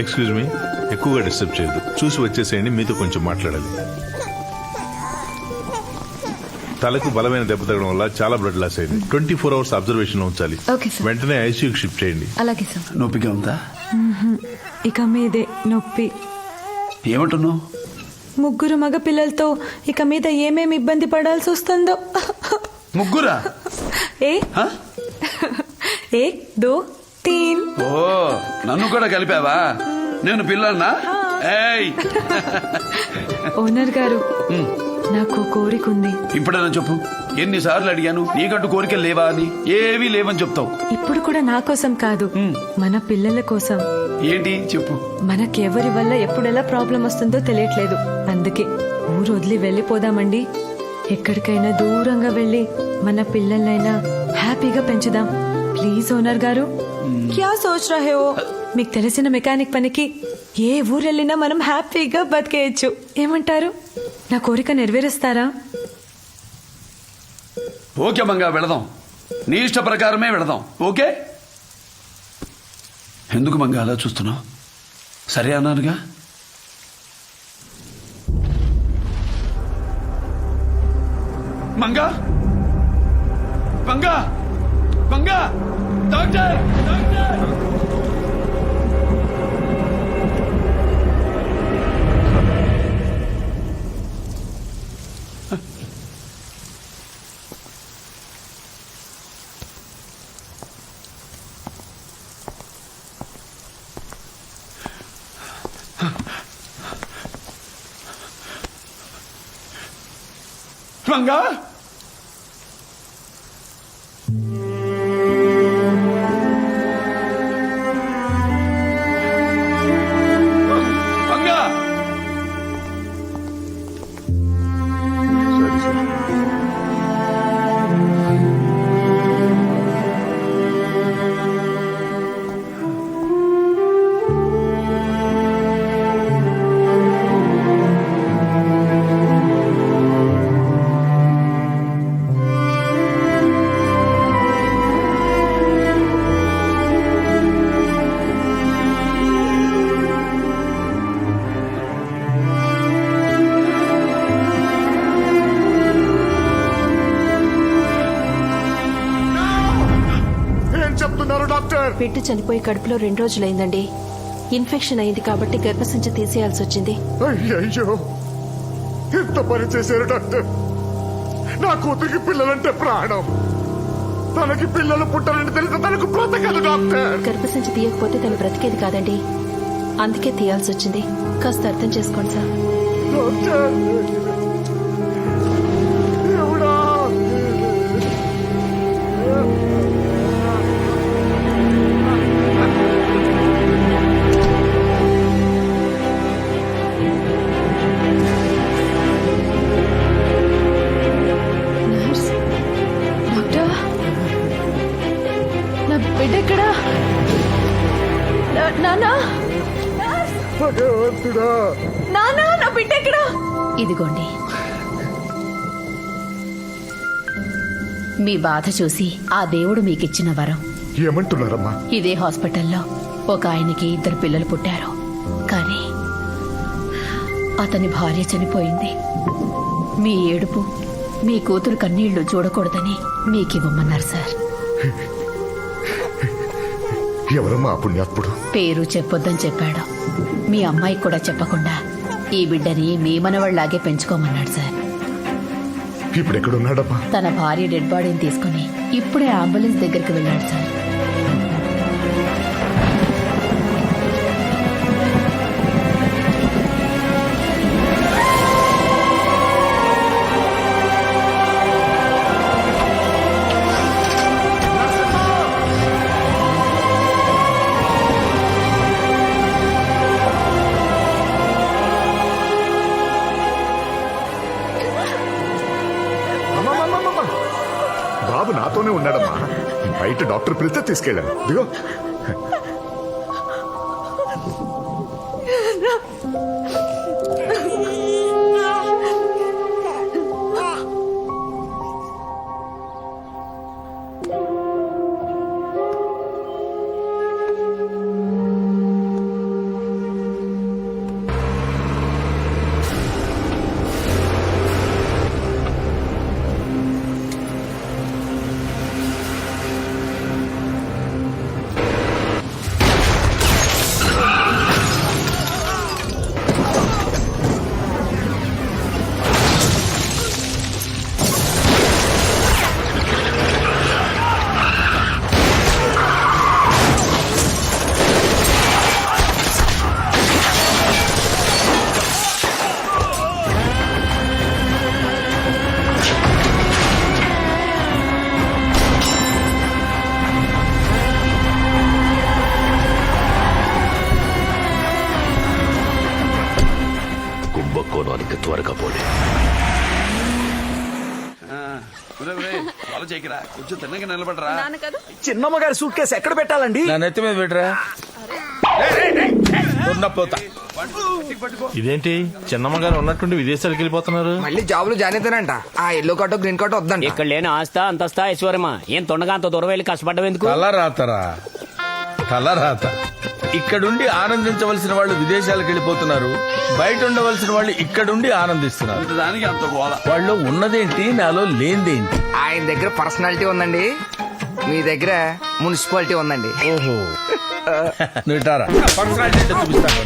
Excuse me ఎక్కువగా disturb చేయొద్దు. చూసి వచ్చేసేయండి మీతో కొంచెం మాట్లాడాలి. తలకు బలమైన దెబ్బ తగ్గడం వల్ల చాలా బ్లడ్ లాస్ అయింది. ట్వంటీ ఫోర్ అవర్స్ అబ్జర్వేషన్లో ఉంచాలి. వెంటనే ఐసీయూకి షిఫ్ట్ చేయండి. అలాగే సార్ నొప్పిగా ఉందా? ఇక మీదే నొప్పి. ఏమంటున్నావు? ముగ్గురు మగ పిల్లలతో ఇక మీద ఏమేమి ఇబ్బంది పడాల్సి వస్తుందో. ముగ్గురా? ఏ? హ? ఏక్ దో? తీన్ ఓ నన్ను కూడా కలిపావా? నేను పిల్లన్నా ఏయ్. ఓనర్ గారు నాకు కోరిక ఉంది. ఇప్పుడైనా చెప్పు. ఎన్నిసార్లు అడిగాను? నీకంటూ కోరికలు లేవా అని? ఏవీ లేవని చెప్తావు. ఇప్పుడు కూడా నా కోసం కాదు. మన పిల్లల కోసం. ఏంటి? చెప్పు. మనకెవరి వల్ల ఎప్పుడెలా ప్రాబ్లం వస్తుందో తెలియట్లేదు. అందుకే ఊరు వదిలి వెళ్ళిపోదామండి. ఎక్కడికైనా దూరంగా వెళ్ళి మన పిల్లలైనా హ్యాపీగా పెంచుదాం. ప్లీజ్ ఓనర్ గారు. క్యా సోచ్ రహే హో మీకు తెలిసిన మెకానిక్ పనికి ఏ ఊరు వెళ్ళినా మనం హ్యాపీగా బతికేయచ్చు. ఏమంటారు? నా కోరిక నెరవేరుస్తారా? ఓకే మంగా వెళదాం. నీ ఇష్ట ప్రకారమే వెళదాం. ఓకే? ఎందుకు మంగా అలా చూస్తున్నావు? సరే అన్నానుగా? మంగా మంగా మంగా డాక్టర్ డాక్టర్ మంగా మంగా బిడ్డ చనిపోయి కడుపులో రెండు రోజులైందండి. ఇన్ఫెక్షన్ అయింది కాబట్టి గర్భసంచి తీసేయాల్సి వచ్చింది. అయ్యయ్యో! ఎంత పని చేశారు డాక్టర్? నా కూతురికి పిల్లలంటే ప్రాణం. తనకి పిల్లలు పుట్టాలని తెలిస్తే తనకు బ్రతకదు డాక్టర్. గర్భసంచి తీయకపోతే తను బ్రతికేది కాదండి. అందుకే తీయాల్సి వచ్చింది. కాస్త అర్థం చేసుకోండి సార్. భగవంతుడా నాన్నా నా బిడ్డ ఎక్కడా? ఇదిగోండి. మీ బాధ చూసి ఆ దేవుడు మీకిచ్చిన వరం. ఏమంటున్నారమ్మా? ఇదే హాస్పిటల్లో ఒక ఆయనకి ఇద్దరు పిల్లలు పుట్టారు. కానీ అతని భార్య చనిపోయింది. మీ ఏడుపు మీ కూతురు కన్నీళ్ళు చూడకూడదని మీకివ్వమన్నారు సార్. ఎవరమ్మా పుణ్యాత్ముడు? పేరు చెప్పొద్దని చెప్పాడు. మీ అమ్మాయికి కూడా చెప్పకుండా ఈ బిడ్డని మీ మనవళ్ళాగే పెంచుకోమన్నాడు సార్. ఇప్పుడు ఎక్కడున్నాడమ్మా తన భార్య డెడ్ బాడీని తీసుకుని ఇప్పుడే అంబులెన్స్ దగ్గరికి వెళ్ళాడు సార్. బయట డాక్టర్ పిలిస్తే తీసుకెళ్ళాను దిగో కుంభకోణానికి త్వరగా పోలే చిన్నమ్మ సూట్ కేసు ఎక్కడ పెట్టాలండి? నెత్తి మీద పెట్టరా? ఇదేంటి? చిన్నమ్మ గారు ఉన్నట్టుండి విదేశాలకు వెళ్ళిపోతున్నారు. మళ్ళీ జాబులు జానేతనంట ఆ ఎల్లో కార్డు గ్రీన్ కార్డు వద్దండి ఇక్కడ లేని ఆస్తా అంతస్తా ఐశ్వర్యమా ఏం తొండగా అంత దూరం వెళ్ళి కష్టపడ్డం ఎందుకు? అలా రాతరా? తలరాత ఇక్కడుండి ఆనందించవలసిన వాళ్ళు విదేశాలకు వెళ్ళిపోతున్నారు. బయట ఉండవలసిన వాళ్ళు ఇక్కడుండి ఆనందిస్తున్నారు. దానికి అంత గోల. వాళ్ళు ఉన్నదేంటి నాలో లేనిదేంటి? ఆయన దగ్గర పర్సనాలిటీ ఉందండి. మీ దగ్గర మున్సిపాలిటీ ఉందండి. ఓహో. నువ్వుటారా పర్సనాలిటీ ఏంటో చూపిస్తాను.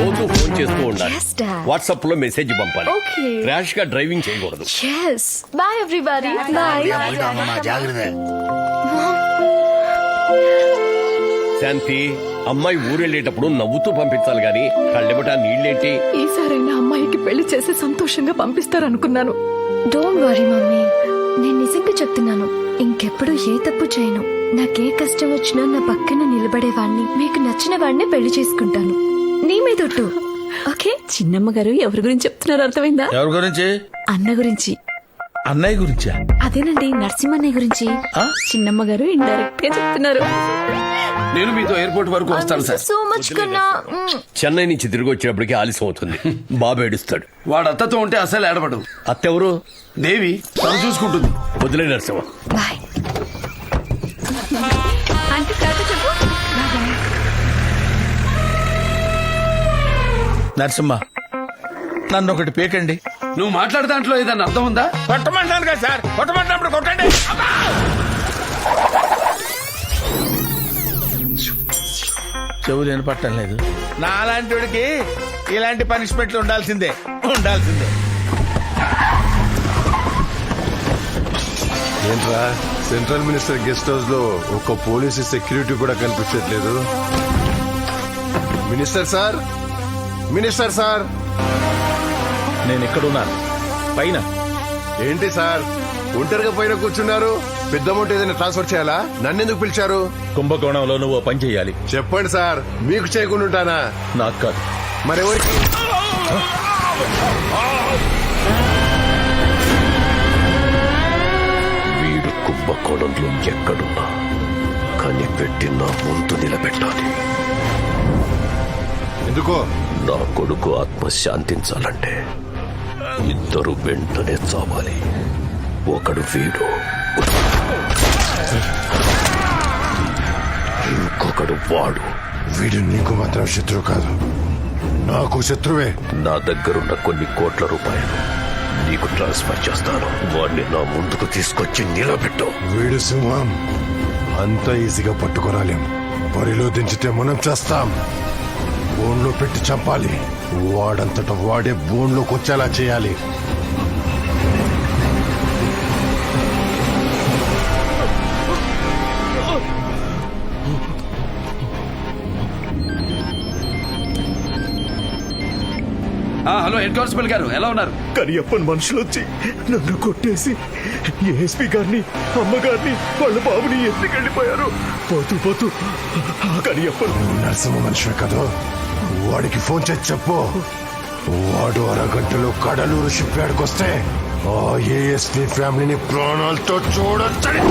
రోజు ఫోన్ చేస్తూ ఉండాలి. వాట్సాప్లో మెసేజ్ పంపాలి. ర్యాష్గా డ్రైవింగ్ చేయకూడదు. బాయ్ ఎవ్రీబడి బాయ్ శాంతి అమ్మాయి ఊరెళ్ళేటప్పుడు నవ్వుతూ పంపించాలి గాని కళ్ళెబట నీళ్ళేంటి? ఈసారైనా అమ్మాయికి పెళ్ళి చేసి సంతోషంగా పంపిస్తారనుకున్నాను. Don't worry mummy. నేను నిజంగా చెప్తున్నాను. ఇంకెప్పుడు ఏ తప్పు చేయను. నాకే కష్టం వచ్చినా నా పక్కన నిలబడేవాణ్ణి మీకు నచ్చిన వాడిని పెళ్ళి చేసుకుంటాను. నీ మీదొట్టు ఓకే? చిన్నమ్మ గారు ఎవరి గురించి చెప్తున్నారు అర్థమైందా? ఎవరి గురించి? అన్న గురించి. అన్నయ్య గురించా? అదేనండి నరసింహన్నయ్య గురించి. చిన్నమ్మ గారు ఇండైరెక్ట్గా చెప్తున్నారు. నేను మీతో ఎయిర్పోర్ట్ వరకు వస్తాను సార్. సో మచ్ కన్నా. చెన్నై నుంచి తిరిగి వచ్చేటప్పటికి ఆలస్యం అవుతుంది. బాబు ఏడుస్తాడు. వాడు అత్తతో ఉంటే అసలు ఏడపడు అత్తెవరు? దేవి తను చూసుకుంటుంది. వదిలే నరసింహ. బాయ్ నరసింహ నన్ను ఒకటి పేకండి. నువ్వు మాట్లాడే దాంట్లో ఏదన్నా అర్థం ఉందా? కొట్టమంటాను కదా సార్. కొట్టమంటున్నప్పుడు కొట్టండి! చెవులు వినపట్టం లేదు. నాలాంటి వాడికి ఇలాంటి పనిష్మెంట్లు ఉండాల్సిందే. ఉండాల్సిందే. ఏంట్రా? సెంట్రల్ మినిస్టర్ గెస్ట్ హౌస్లో ఒక్క పోలీసు సెక్యూరిటీ కూడా కనిపించట్లేదు. మినిస్టర్ సార్ మినిస్టర్ సార్ నేను ఎక్కడున్నాను పైన. ఏంటి సార్? ఒంటరిగా పైన కూర్చున్నారు? పెద్ద అమౌంట్ ఏదైనా ట్రాన్స్ఫర్ చేయాలా? నన్నెందుకు పిలిచారు? కుంభకోణంలో నువ్వు ఓ పని చేయాలి చెప్పండి సార్ మీకు చేయకుండా ఉంటానా? నాకు కాదు. మరెవరికి? వీడు కుంభకోణంలో ఎక్కడున్నా కనిపెట్టి నా ముందు నిలబెట్టాలి. ఎందుకో? నా కొడుకు ఆత్మ శాంతించాలంటే ఇద్దరు వెంటనే చావాలి. ఒకడు వీడు. ఇంకొకడు వాడు. వీడు నీకు మాత్రం శత్రువు కాదు. నాకు శత్రువే. నా దగ్గరున్న కొన్ని కోట్ల రూపాయలు నీకు ట్రాన్స్ఫర్ చేస్తాను. వాడిని నా ముందుకు తీసుకొచ్చి నిలబెట్టు. వీడు సింహం. అంత ఈజీగా పట్టుకోరాలేం. బరిలో దించితే మనం చేస్తాం. బోన్లో పెట్టి చంపాలి. వాడంతట వాడే బోన్లోకి వచ్చేలా చేయాలి. ఆ, హలో హెడ్ కానిస్టేబుల్ గారు ఎలా ఉన్నారు? కరియప్పన్ మనుషులు వచ్చి నన్ను కొట్టేసి ఏఎస్పీ గారిని అమ్మగారిని వాళ్ళ బాబుని ఎత్తుకెళ్ళిపోయారు. పోతూ పోతూ ఆ కరియప్పన్ నరసింహ మనిషి కదా. వాడికి ఫోన్ చేసి చెప్పు. వాడు అరగంటలో కడలూరు షిప్ యార్డ్కి వస్తే ఆ ఏఎస్పీ ఫ్యామిలీని ప్రాణాలతో చూడొచ్చని